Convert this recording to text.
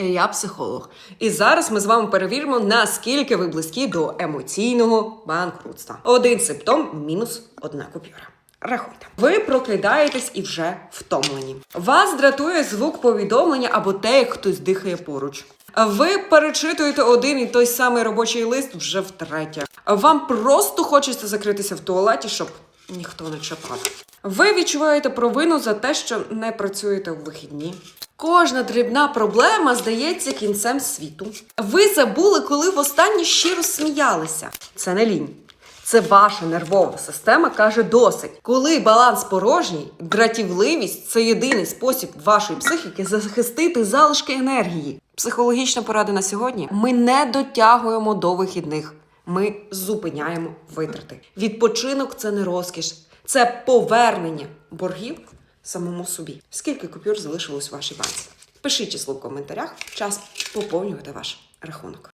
Я психолог. І зараз ми з вами перевіримо, наскільки ви близькі до емоційного банкрутства. Один симптом мінус одна купюра. Рахуйте. Ви прокидаєтесь і вже втомлені. Вас дратує звук повідомлення або те, як хтось дихає поруч. Ви перечитуєте один і той самий робочий лист вже втретє. Вам просто хочеться закритися в туалеті, щоб ніхто не чіпав. Ви відчуваєте провину за те, що не працюєте у вихідні. Кожна дрібна проблема здається кінцем світу. Ви забули, коли востаннє щиро сміялися. Це не лінь. Це ваша нервова система каже досить. Коли баланс порожній, дратівливість це єдиний спосіб вашої психіки захистити залишки енергії. Психологічна порада на сьогодні: ми не дотягуємо до вихідних. Ми зупиняємо витрати. Відпочинок це не розкіш, це повернення боргів самому собі. Скільки купюр залишилось у вашій банці? Пишіть число в коментарях. Час поповнювати ваш рахунок.